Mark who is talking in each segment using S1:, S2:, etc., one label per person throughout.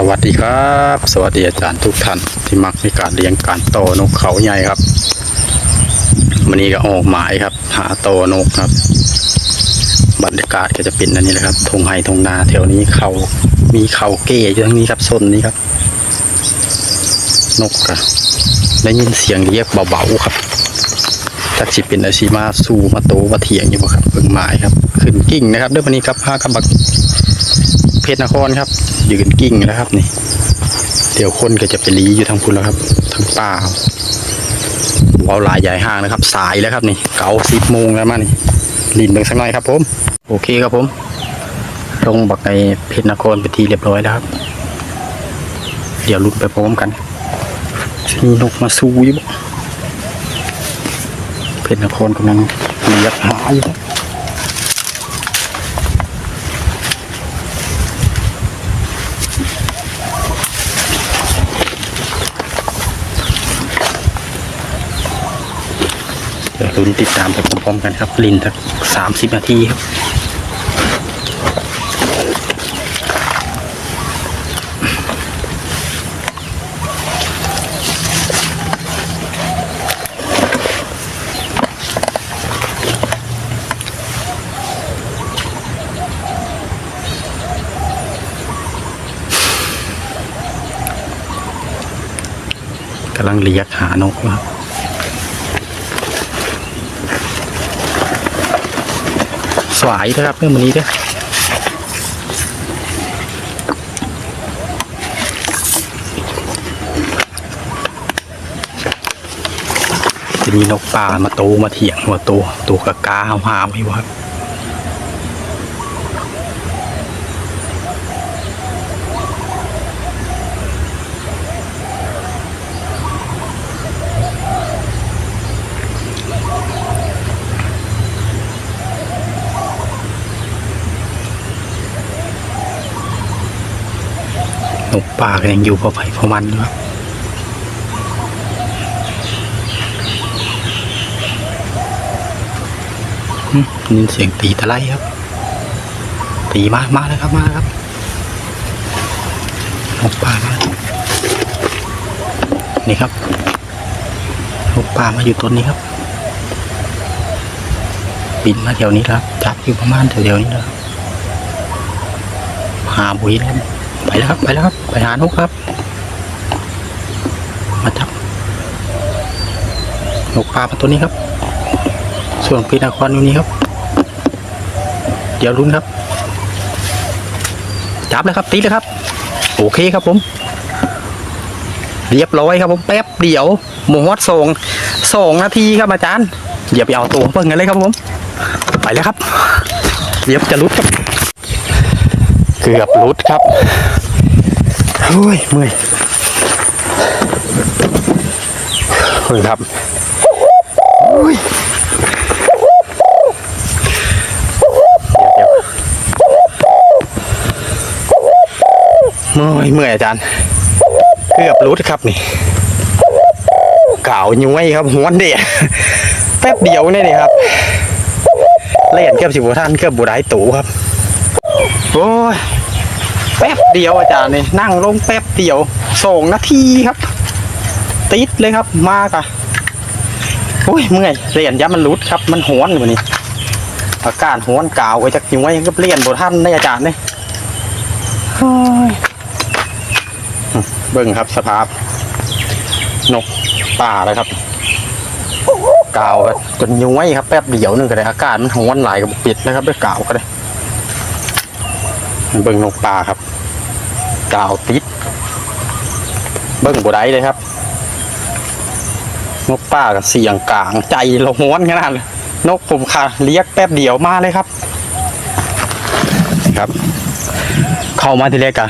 S1: สวัสดีครับ สวัสดีอาจารย์ทุกท่านที่มักในการเลี้ยงการโตนกเขาใหญ่ครับวันนี้ก็ออกหมายครับ หาโตนกครับ บรรยากาศก็จะเป็นอันนี้แหละครับทงไห้ทงนาแถวนี้เขามีเขาเก้อยู่ทั้งนี้ครับส้นนี้ครับ นกอะได้ยินเสียงเรียกเบาๆครับจักสิเป็นอาชีมาสู้มาโตมาเถียงอยู่ครับเบิ่งหมายครับ ขึ้นกิ่งนะครับเด้วยวันนี้ครับห้ากับบัก เพชรนครครับ ยืนกิ้งนะครับนี่ เดี๋ยวคนก็จะไปรีอยู่ทางพุ่นแล้วครับทางป่าเอาลายใหญ่ห้างนะครับ สายแล้วครับนี่ เก้าสิบโมงแล้วมานี่ลินเบิ่งสักหน่อยครับผม โอเคครับผมลงบักในเพชรนครไปทีเรียบร้อยแล้วครับ เดี๋ยวลุ้นไปพร้อมกันมีนกมาสู้อยู่บ่เพชรนครกำลังเรียกหาอยู่ เดี๋ยวลุ้นติดตามไปพร้อมๆกันครับลินสักสามสิบนาทีครับกำลังเรียกหานกครับ วายนะครับเรื่องวันนี้ด้อจะมีนกป่ามาโตมาเถียงว่าโตตัวกะกาหาวหาวอยู่ กป่าก็ยังอยู่พอไปพอมันอยู่ครับหึได้ยินเสียงตีตะไลครับ ตีมา มาแล้วครับ มาแล้วครับนกป่ามานี่ครับนกป่ามาอยู่ต้นนี้ครับ บินมาแถวนี้แล้วครับ จับอยู่ประมาณแถวๆนี้แล้วหาบุยแล้ว ไปแล้วครับ ไปแล้วครับ ไปหานกครับ มาจับนกปลามาตัวนี้ครับ ส่วนปีนาครอยู่นี้ครับ เดี๋ยวลุ้นครับ จับเลยครับตีเลยครับ โอเคครับผม เรียบร้อยครับผมแป๊บเดียวหมูฮอดสองสองนาทีครับอาจารย์อย่าไปเอาตัวเพิ่งกันเลยครับผม ไปแล้วครับเรียบจะลุดครับ เกือบลุดครับโอ้ยเมื่อยเฮ้ยครับโอ้ยเมื่อยเมื่อยอาจารย์เกือบรุดครับนี่เก่าย้ยครับหัวเดียแป๊บเดียวนี่นี่ครับเล่นเกือบสิบท่านเกือบบุได้ตูครับ โอ้ยแป๊บเดียวอาจารย์นี่นั่งลงแป๊บเดียวสองนาทีครับ ติดเลยครับมากอะโอ้ยเมื่อยเรียนย้ำมันรุดครับ มันหวนวันนี้อากาศหวนกาวไปจากยู่ไว้ก็เปลี่ยนบทท่านได้อาจารย์เนี่ยโอ้ยเบิ่งครับสภาพ นกป่าเลยครับกาวก็จนย้วยครับแป๊บเดียวนึงก็ได้อากาศมันหวนหลายกับปิดนะครับด้วยกาวก็ได้ เบิ่งนกปลาครับกาวติด เบิ่งบ่ได้เลยครับ นกป่ากับเสียงกลางใจเราห้วนขนาดเลยนกผมค่ะเรียกแป๊บเดียวมาเลยครับนะครับ เข้ามาทีแรกอะ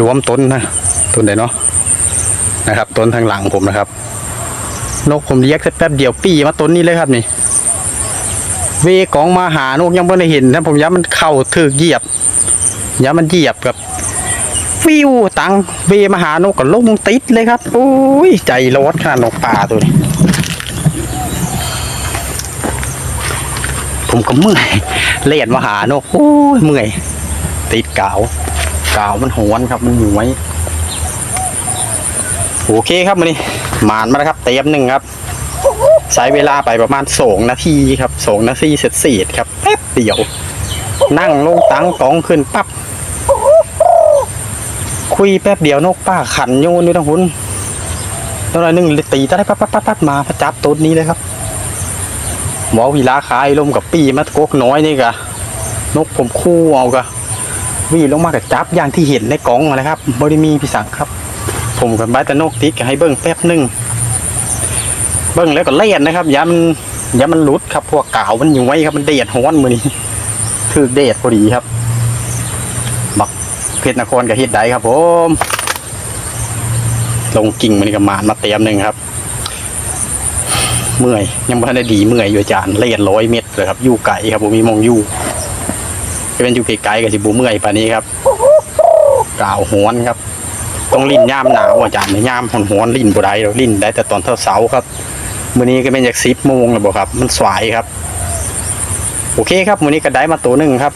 S1: รวมต้นนะต้นไหนเนาะนะครับ ต้นทางหลังผมนะครับ นกผมเรียกแป๊บเดียวปีมาต้นนี้เลยครับนี่ เวกองมาหานกยังไม่ได้เห็นนะผมย้ำมันเข้าถือเหยียบย้ำมันเหยียบกับฟิวตังเวมาหานกก็ลงติดเลยครับโอ้ยใจร้อนขนาดนกป่าตัวนี้ผมก็เมื่อยเล่นมาหานกโอ้ยเมื่อยติดกาวกาวมันหวนครับมันอยู่ไว้โอเคครับมันนี่หมานมาแล้วครับ เต็มหนึ่งครับ ใช้เวลาไปประมาณสองนาทีครับสองนาทีเสร็จสร็จครับแป๊บเดียว นั่งลงตั้งกองขึ้นปั๊บคุยแป๊บเดียวนกป้าขันโยนอยู่ทั้งหุนแล้วหน่อยหนึงตีตะได้ปั๊บปั๊บปั๊บปั๊บมาพระจับตัวนี้เลยครับหมอวีลาขายลมกับปีมัดกกน้อยนี่กะนกผมคู่เอากะวิ่งลงมากับจับอย่างที่เห็นในกล่องมาเลยครับบริมีพิสังครับ ผมกับบ้านตะนกติ๊กให้เบิ้งแป๊บหนึ่ง เบิ้งแล้วก็เล่นนะครับอย่ามันอย่ามันหลุดครับพวกกาวมันอยู่ไว้ครับมันเดดฮ้อนมือนี้ถือเดดพอดีครับบักเพชรนครกับเฮ็ดไดครับผมลงกิ่งมันกับหมานมาเตรียมหนึ่งครับ เมื่อยยังบ่ทันได้ดีเมื่อยอยู่อาจารย์เล่นร้อยเมตรเลยครับยู่ไก่ครับผมมีมองยู่จะเป็นอยู่ไกลๆกับสิบูเมื่อยปานนี้ครับกล่าวหวนครับ ต้องลิ้นย่ามหนาวอาจารย์เนี่ยย่ามหอนหวนๆลิ้นบ่ได้หรอกลิ้นได้แต่ตอนเช้าๆครับมื้อนี้ก็เป็นจากสิบโมงแล้วบ่ครับ มันสายครับ โอเคครับมื้อนี้ก็ได้มาตัวหนึ่งครับ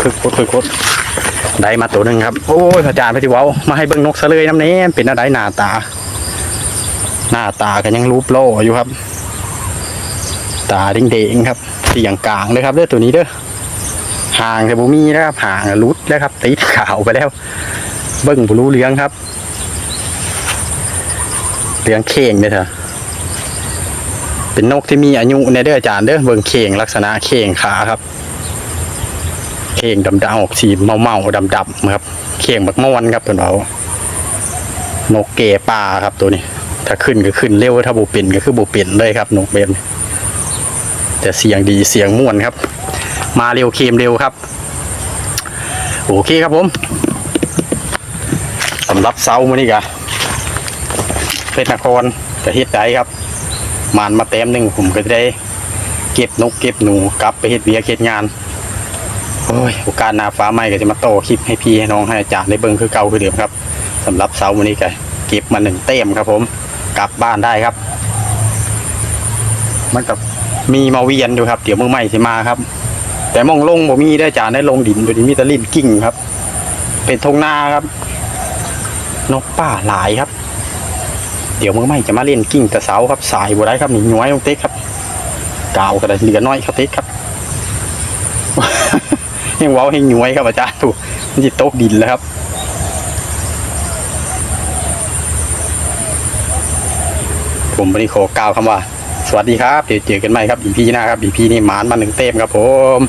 S1: คึกโคตรคึกโคตรได้มาตัวหนึ่งครับ โอ้ยอาจารย์พอดีเว้ามาให้เบิ่งนกซะเลยน้ำเนี้เป็นอะไรหน้าตา หน้าตากันยังรูปโลอยู่ครับ ตาเด้งๆครับเสียงกลางเลยครับเด้อตัวนี้เด้อห่างแต่บุมีนะครับห่างรุดแล้วครับติดขาวไปแล้ว เบิ่งบรู้เลี้ยงครับเลี้ยงเข่งเลยเถอะเป็นนกที่มีอายุในเด้ออาจารย์เด้อเบิ่งเข่งลักษณะเข่งขาครับเข่งดำๆออกสีเมาเมาๆดำๆครับเข่งบักม่วนครับตัวเรานกเกป่าครับตัวนี้ ถ้าขึ้นก็ขึ้นเร็วถ้าบูเป็นก็คือบูเป็นเลยครับนกเบม แต่เสียงดีเสียงม่วนครับ มาเร็วเคมเร็วครับ โอเคครับผมสำหรับเซามื่อนี้กะเพชรนครกับเฮ็ดได้ครับมานมาเต็มหนึ่งผมก็จะได้ เก็บนกเก็บหนูกลับไปเฮ็ดเวียเฮ็ดงานโอ้ยโอกาสหน้าฟ้าใหม่ก็จะมาโตคลิปให้พี่ให้น้องให้อาจารย์ได้เบิ่งคือเก่าคือเดิมครับสำหรับเสาร์วันนี้ก็เก็บมาหนึ่งเต็มครับผม กลับบ้านได้ครับ มันกับ มีมาเวียนอยู่ครับ เดี๋ยวมือใหม่สิมาครับ แต่มองลงบ่มีได้ออาจารย์ได้ลงดินตัวนี้มีตะลิ่นกิ่งครับ เป็นทงนาครับ นกป่าหลายครับ เดี๋ยวมือใหม่จะมาเล่นกิ่งต่เสาครับ สายบัได้ครับหนี่น้อยลงเต็กครับกาวก็ได้เหลือน้อยครับเต็กครับยังว้าให้หน่วยครับอาจารย์ถูกมันจะตกดินแล้วครับผมบริโภคกล่าวคำว่า สวัสดีครับเดี๋ยวเจอกันใหม่ครับอีพีหน้าครับอีพีนี้หมานมาหนึ่งเต็มครับผม